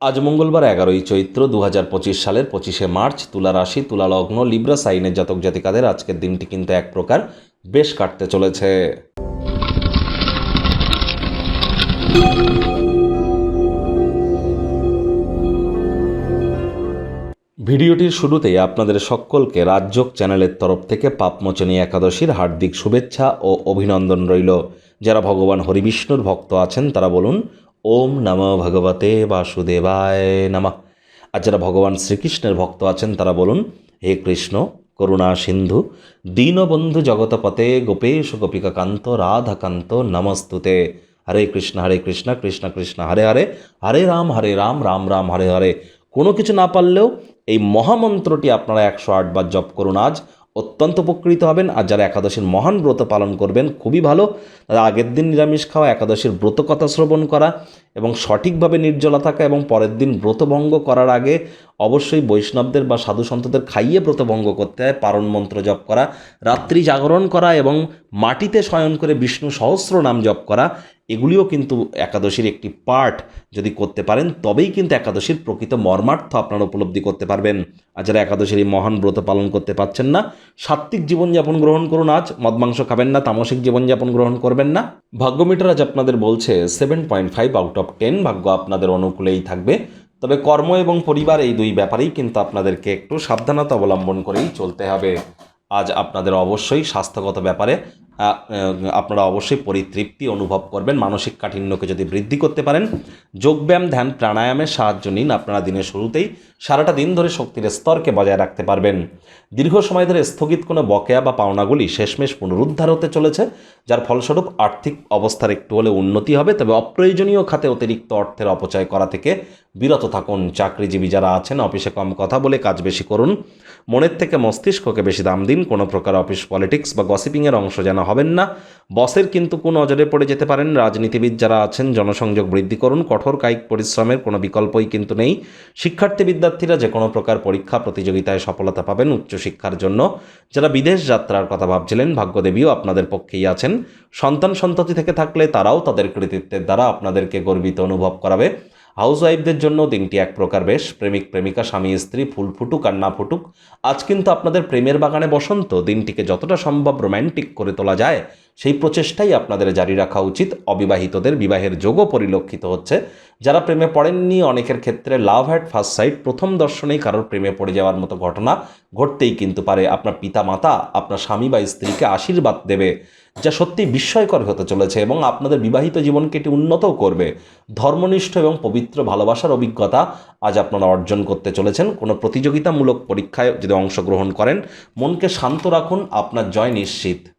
আজ মঙ্গলবার এগারোই চৈত্র দু হাজার পঁচিশ সালের পঁচিশে মার্চ, তুলা রাশি, তুলা লগ্ন, লিব্রা, সাইনের জাতক জাতিকাদের আজকের দিনটি কিন্তু এক প্রকার বেশ কাটতে চলেছে। ভিডিওটির শুরুতেই আপনাদের সকলকে রাজযোগ চ্যানেলের তরফ থেকে পাপমোচনী একাদশীর হার্দিক শুভেচ্ছা ও অভিনন্দন রইল। যারা ভগবান হরিবিষ্ণুর ভক্ত আছেন, তারা বলুন ওম নম ভগবতে বাসুদেবায় নমঃ। আর যারা ভগবান শ্রীকৃষ্ণের ভক্ত আছেন, তারা বলুন, হে কৃষ্ণ, করুণা সিন্ধু, দীনবন্ধু জগতপতে গোপেশ গোপিকাকান্ত, রাধাকান্ত, নমস্তুতে। হরে কৃষ্ণ হরে কৃষ্ণ কৃষ্ণ কৃষ্ণ, হরে হরে হরে রাম হরে রাম রাম রাম, হরে হরে। কোনো কিছু না পারলেও এই মহামন্ত্রটি আপনারা একশো আটবার জপ করুন আজ। অত্যন্ত উপকৃত হবেন। আর যারা একাদশীর মহান ব্রত পালন করবেন, খুবই ভালো। তারা আগের দিন নিরামিষ খাওয়া, একাদশীর ব্রত কথা শ্রবণ করা এবং সঠিকভাবে নির্জলা থাকা এবং পরের দিন ব্রতভঙ্গ করার আগে অবশ্যই বৈষ্ণবদের বা সাধু সন্তদের খাইয়ে ব্রতভঙ্গ করতে হয়, পারণ মন্ত্র জপ করা, রাত্রি জাগরণ করা এবং মাটিতে শয়ন করে বিষ্ণু সহস্র নাম জপ করা, এগুলিও কিন্তু একাদশীর একটি পার্ট যদি করতে পারেন, তবেই কিন্তু একাদশীর প্রকৃত মর্মার্থ আপনারা উপলব্ধি করতে পারবেন। আর যারা একাদশীর এই মহান ব্রত পালন করতে পারছেন না, সাত্ত্বিক জীবনযাপন গ্রহণ করুন আজ, মদ মাংস খাবেন না, তামসিক জীবনযাপন গ্রহণ করবেন না। ভাগ্যমিটার আজ আপনাদের বলছে seven point five out of ten ভাগ্য আপনাদের অনুকূলেই থাকবে। তবে কর্ম এবং পরিবার এই দুই ব্যাপারেই কিন্তু আপনাদেরকে একটু সাবধানতা অবলম্বন করেই চলতে হবে। আজ আপনাদের অবশ্যই স্বাস্থ্যগত ব্যাপারে আপনারা অবশ্যই পরিতৃপ্তি অনুভব করবেন। মানসিক কাঠিন্যকে যদি বৃদ্ধি করতে পারেন, যোগব্যায়াম, ধ্যান, প্রাণায়ামের সাহায্য নিন। আপনারা দিনের শুরুতেই সারাটা দিন ধরে শক্তির স্তরকে বজায় রাখতে পারবেন। দীর্ঘ সময় ধরে স্থগিত কোনো বকেয়া বা পাওনাগুলি শেষমেশ পুনরুদ্ধার হতে চলেছে, যার ফলস্বরূপ আর্থিক অবস্থার একটু হলে উন্নতি হবে। তবে অপ্রয়োজনীয় খাতে অতিরিক্ত অর্থের অপচয় করা থেকে বিরত থাকুন, চাকরিজীবী যারা আছেন, অফিসে কম কথা বলে কাজ বেশি করুন। মনের থেকে মস্তিষ্ককে বেশি দাম দিন, কোনো প্রকার অফিস পলিটিক্স বা গসিপিংয়ের অংশ যেন হবেন না। বসের কিন্তু কোন নজরে পড়ে যেতে পারেন, রাজনীতিবিদ যারা আছেন, জনসংযোগ বৃদ্ধি করুন, কঠোর কায়িক পরিশ্রমের কোনো বিকল্পই কিন্তু নেই। শিক্ষার্থী বিদ্যার্থীরা যে কোনো প্রকার পরীক্ষা, প্রতিযোগিতায় সফলতা পাবেন উচ্চশিক্ষার জন্য। যারা বিদেশ যাত্রার কথা ভাবছিলেন, ভাগ্যদেবীও আপনাদের পক্ষেই আছেন। সন্তান সন্ততি থেকে থাকলে তারাও তাদের কৃতিত্বের দ্বারা আপনাদেরকে গর্বিত অনুভব করাবে। হাউস ওয়াইফদের জন্য দিনটি এক প্রকার বেশ। প্রেমিক, প্রেমিকা, স্বামী, স্ত্রী, ফুল ফুটুক আর না ফুটুক। আজ কিন্তু আপনাদের প্রেমের বাগানে বসন্ত। দিনটিকে যতটা সম্ভব রোম্যান্টিক করে তোলা যায়। সেই প্রচেষ্টাই আপনাদের জারি রাখা উচিত। অবিবাহিতদের বিবাহের যোগও পরিলক্ষিত হচ্ছে। যারা প্রেমে পড়েননি, অনেকের ক্ষেত্রে লাভ অ্যাট ফার্স্ট সাইট প্রথম দর্শনেই কারোর প্রেমে পড়ে যাওয়ার মতো ঘটনা ঘটতেই কিন্তু পারে। আপনার পিতা মাতা আপনার স্বামী বা স্ত্রীকে আশীর্বাদ দেবে, যা সত্যি বিস্ময়কর হতে চলেছে এবং আপনাদের বিবাহিত জীবনকে এটি উন্নতও করবে। ধর্মনিষ্ঠ এবং পবিত্র ভালোবাসার অভিজ্ঞতা আজ আপনারা অর্জন করতে চলেছেন। কোনো প্রতিযোগিতামূলক পরীক্ষায় যদি অংশগ্রহণ করেন, মনকে শান্ত রাখুন, আপনার জয় নিশ্চিত।